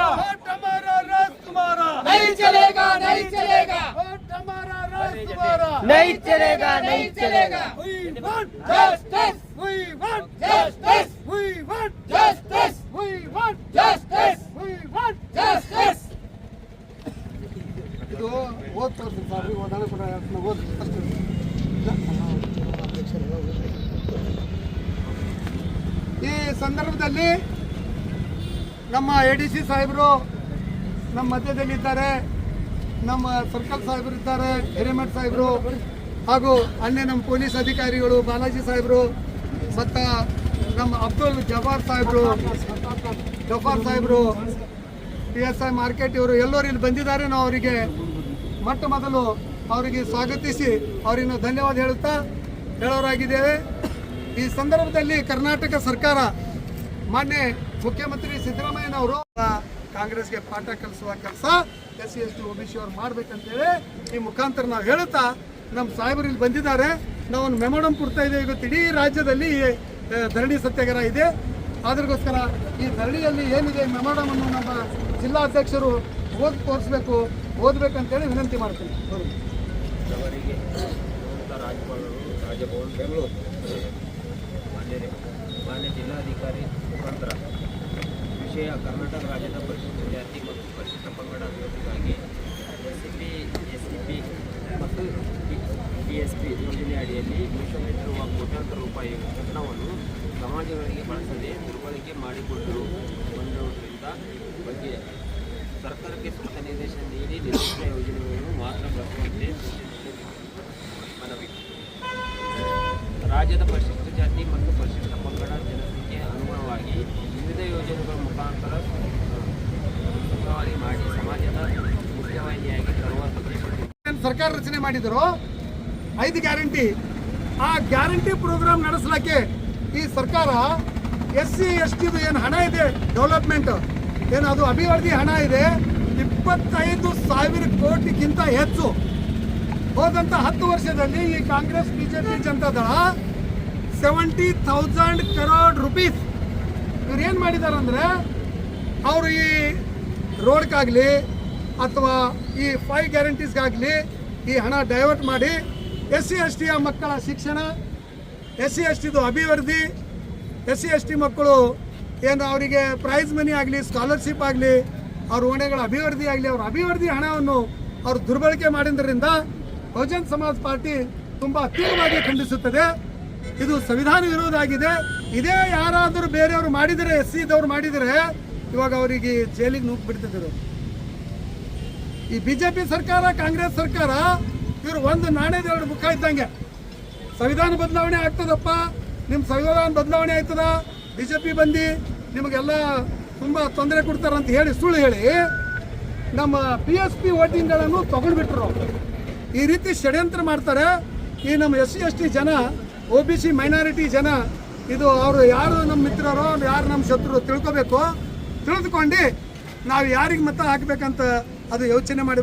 नहीं चलेगा नहीं चलेगा We want justice we want justice we want justice we want justice we want justice ಇದು ಓದ್ ತೋರಿಸಿ ಸರ್ ಓದಾನ ಕೂಡ ಓದ್ ಅಷ್ಟು ಈ ಸಂದರ್ಭದಲ್ಲಿ ನಮ್ಮ ಎ ಡಿ ಸಿ ಸಾಹೇಬರು ನಮ್ಮ ಮಧ್ಯದಲ್ಲಿದ್ದಾರೆ ನಮ್ಮ ಸರ್ಕಲ್ ಸಾಹೇಬರು ಇದ್ದಾರೆ, ಹಿರೇಮಠ್ ಸಾಹೇಬರು, ಹಾಗೂ ಅಲ್ಲೇ ನಮ್ಮ ಪೊಲೀಸ್ ಅಧಿಕಾರಿಗಳು ಬಾಲಾಜಿ ಸಾಹೇಬರು, ಮತ್ತು ನಮ್ಮ ಅಬ್ದುಲ್ ಜಬಾರ್ ಸಾಹೇಬರು, ಜಫಾರ್ ಸಾಹೇಬರು ಪಿ ಎಸ್ ಐ ಮಾರ್ಕೆಟ್ ಇವರು ಎಲ್ಲರೂ ಇಲ್ಲಿ ಬಂದಿದ್ದಾರೆ. ನಾವು ಅವರಿಗೆ ಮೊಟ್ಟ ಮೊದಲು ಅವರಿಗೆ ಸ್ವಾಗತಿಸಿ ಅವರಿಗೆ ಧನ್ಯವಾದ ಹೇಳುತ್ತಾ ಹೇಳೋರಾಗಿದ್ದೇವೆ. ಈ ಸಂದರ್ಭದಲ್ಲಿ ಕರ್ನಾಟಕ ಸರ್ಕಾರ ಮಾನ್ಯ ಮುಖ್ಯಮಂತ್ರಿ ಸಿದ್ದರಾಮಯ್ಯನವರು ಕಾಂಗ್ರೆಸ್ಗೆ ಪಾಠ ಕಲಿಸುವ ಕೆಲಸ S C S T O B C ಅವ್ರು ಮಾಡ್ಬೇಕಂತೇಳಿ ಈ ಮುಖಾಂತರ ನಾವು ಹೇಳುತ್ತಾ ನಮ್ಮ ಸಾಹೇಬರು ಇಲ್ಲಿ ಬಂದಿದ್ದಾರೆ. ನಾವು ಒಂದು ಮೆಮೊಡಮ್ ಕೊಡ್ತಾ ಇದ್ದೇವೆ. ಇವತ್ತು ಇಡೀ ರಾಜ್ಯದಲ್ಲಿ ಧರಣಿ ಸತ್ಯಾಗ್ರಹ ಇದೆ. ಅದ್ರಗೋಸ್ಕರ ಈ ಧರಣಿಯಲ್ಲಿ ಏನಿದೆ ಮೆಮೊಡಮ್ ಅನ್ನು ನಮ್ಮ ಜಿಲ್ಲಾಧ್ಯಕ್ಷರು ಓದ್, ತೋರಿಸ್ಬೇಕು, ಓದ್ಬೇಕಂತೇಳಿ ವಿನಂತಿ ಮಾಡ್ತೀನಿ. ರಾಜಭವನ್, ಬೆಂಗಳೂರು. ಮಾನ್ಯ ಜಿಲ್ಲಾಧಿಕಾರಿ ಮುಖಾಂತರ ವಿಷಯ ಕರ್ನಾಟಕ ರಾಜ್ಯದ ಪರಿಷತ್ ವಿದ್ಯಾರ್ಥಿ ಮತ್ತು ಪರಿಶಿಷ್ಟ ಪಂಗಡ ಅಭಿವೃದ್ಧಿಗಾಗಿ S C P S C P ಮತ್ತು ಡಿ ಎಸ್ ಪಿ ಯೋಜನೆ ಅಡಿಯಲ್ಲಿ ಮೀಸಲಿಟ್ಟಿರುವ ಕೋಟ್ಯಾಂತರ ರೂಪಾಯಿ ಹಣವನ್ನು ಸಮಾಜಗಳಿಗೆ ಬಳಸದೆ ದುರ್ಬಳಕೆ ಮಾಡಿಕೊಂಡು ಬಂದಿರುವುದರಿಂದ ಬಗ್ಗೆ ಸರ್ಕಾರಕ್ಕೆ ಸೂಕ್ತ ನಿರ್ದೇಶನ ನೀಡಿ ನಿರ್ದಿಷ್ಟ ಯೋಜನೆಗಳನ್ನು ಮಾತ್ರ ಬಳಸುವಂತೆ ಮನವಿ. ರಾಜ್ಯದ ಪರಿಶಿಷ್ಟ ಜಾತಿ ಮತ್ತು ಪರಿಶಿಷ್ಟ ಪಂಗಡ ಜನಸಂಖ್ಯೆ ಅನುಗುಣವಾಗಿ ವಿವಿಧ ಯೋಜನೆಗಳ ಮುಖಾಂತರ ಉಸ್ತುವಾರಿ ಮಾಡಿ ಸಮಾಜದ ಮುಖ್ಯವಾಹಿನಿಯಾಗಿ ತರುವ ಉದ್ದೇಶವಿದೆ. ಏನ್ ಸರ್ಕಾರ ರಚನೆ ಮಾಡಿದ್ರು ಐದು ಗ್ಯಾರಂಟಿ. ಆ ಗ್ಯಾರಂಟಿ ಪ್ರೋಗ್ರಾಮ್ ನಡೆಸಲಿಕ್ಕೆ ಈ ಸರ್ಕಾರ ಎಸ್ ಸಿ, ಎಸ್ ಟಿದು ಏನು ಹಣ ಇದೆ, ಡೆವಲಪ್ಮೆಂಟ್? ಏನು ಅದು ಅಭಿವೃದ್ಧಿ ಹಣ ಇದೆ? ಇಪ್ಪತ್ತೈದು ಸಾವಿರ ಕೋಟಿಗಿಂತ ಹೆಚ್ಚು. ಹೋದಂಥ ಹತ್ತು ವರ್ಷದಲ್ಲಿ ಈ Congress, BJP Janata Dal seventy thousand crore rupees ಇವ್ರು ಏನು ಮಾಡಿದ್ದಾರೆ ಅಂದರೆ ಅವರು ಈ ರೋಡ್ಗಾಗಲಿ ಅಥವಾ ಈ ಫೈವ್ ಗ್ಯಾರಂಟೀಸ್ಗಾಗಲಿ ಈ ಹಣ ಡೈವರ್ಟ್ ಮಾಡಿ ಎಸ್ ಸಿ ಎಸ್ ಟಿಯ ಮಕ್ಕಳ ಶಿಕ್ಷಣ ಎಸ್ ಸಿ ಎಸ್ ಟಿದು ಅಭಿವೃದ್ಧಿ ಎಸ್ ಸಿ ಎಸ್ ಟಿ ಮಕ್ಕಳು ಏನು ಅವರಿಗೆ ಪ್ರೈಸ್ ಮನಿ ಆಗಲಿ ಸ್ಕಾಲರ್ಶಿಪ್ ಆಗಲಿ, ಅವ್ರ ಓಣೆಗಳ ಅಭಿವೃದ್ಧಿ ಆಗಲಿ, ಅವ್ರ ಅಭಿವೃದ್ಧಿ ಹಣವನ್ನು ಅವರು ದುರ್ಬಳಕೆ ಮಾಡಿದ್ದರಿಂದ ಬಹುಜನ್ ಸಮಾಜ್ ಪಾರ್ಟಿ ತುಂಬ ತೀವ್ರವಾಗಿ ಖಂಡಿಸುತ್ತದೆ. ಇದು ಸಂವಿಧಾನ ವಿರೋಧ ಆಗಿದೆ ಇದೇ ಯಾರಾದರೂ ಬೇರೆಯವರು ಮಾಡಿದರೆ ಎಸ್ ಸಿದವ್ರು ಮಾಡಿದರೆ, ಇವಾಗ ಅವರಿಗೆ ಜೈಲಿಗೆ ನೂಕು ಬಿಡ್ತಿದ್ರು. ಈ ಬಿಜೆಪಿ ಸರ್ಕಾರ, ಕಾಂಗ್ರೆಸ್ ಸರ್ಕಾರ, ಇವರು ಒಂದು ನಾಣ್ಯದ ಎರಡು ಮುಖ ಇದ್ದಂಗೆ. ಸಂವಿಧಾನ ಬದಲಾವಣೆ ಆಗ್ತದಪ್ಪ. ನಿಮ್ಮ ಸಂವಿಧಾನ ಬದಲಾವಣೆ ಆಯ್ತದ? ಬಿಜೆಪಿ ಬಂದು, ನಿಮಗೆಲ್ಲ ತುಂಬ ತೊಂದರೆ ಕೊಡ್ತಾರಂತ ಹೇಳಿ ಸುಳ್ಳು ಹೇಳಿ, ನಮ್ಮ ಪಿ ಎಸ್ ಪಿ ವೋಟಿಂಗ್ಗಳನ್ನು ತೊಗೊಂಡ್ಬಿಟ್ರು. ಈ ರೀತಿ ಷಡ್ಯಂತ್ರ ಮಾಡ್ತಾರೆ. ಈ ನಮ್ಮ ಎಸ್ ಸಿ, ಎಸ್ ಟಿ ಜನ, ಒ ಬಿ ಸಿ ಮೈನಾರಿಟಿ ಜನ, ಇದು ಅವರು ಯಾರು ನಮ್ಮ ಮಿತ್ರರೋ, ಯಾರು ನಮ್ಮ ಶತ್ರು ತಿಳ್ಕೊಬೇಕು. ತಿಳಿದುಕೊಂಡು ನಾವು ಯಾರಿಗೆ ಮತ ಹಾಕ್ಬೇಕಂತ ಅದು ಯೋಚನೆ ಮಾಡಬೇಕು